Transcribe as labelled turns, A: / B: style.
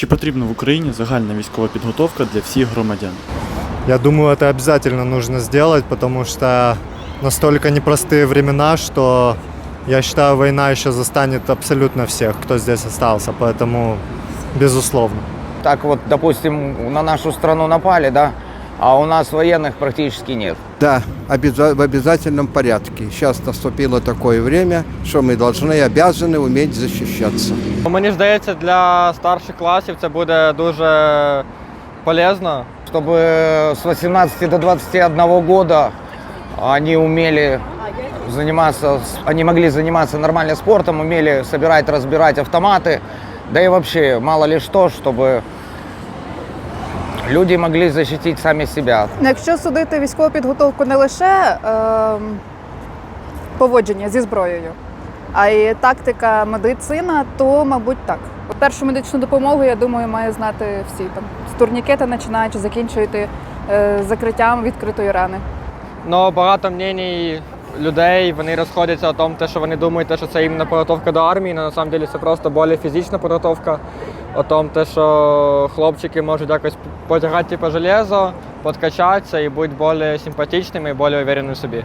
A: Чи потрібна в Україні загальна військова підготовка для всіх громадян?
B: Я думаю, это обязательно нужно сделать, потому что настолько непростые времена, что я считаю, война еще застанет абсолютно всех, кто здесь остался. Поэтому, безусловно.
C: Так вот, допустим, на нашу страну напали, да, а у нас военных практически нет.
D: Да, обяза- в обязательном порядке. Сейчас наступило такое время, что мы должны и обязаны уметь защищаться.
E: Мені здається, для старших класів це буде дуже полезно.
C: Чтобы с 18 до 21 года они умели заниматься, они могли заниматься нормально спортом, умели собирать, разбирать автоматы, да и вообще мало ли что, чтобы люди могли защитить сами себя.
F: Якщо судити військову підготовку не лише ем, поводження зі зброєю, а й тактика, медицина, то, мабуть, так. Першу медичну допомогу, я думаю, має знати всі там з турнікета починаючи, закінчуєте е, закриттям відкритої рани.
E: Но багато мнень людей вони розходяться о тому, що вони думають, що це іменно підготовка до армії, але на це просто більш фізична підготовка. О тому, що хлопчики можуть якось потягати типу, железо, подкачатися і бути більш симпатичними і більш увереними в собі.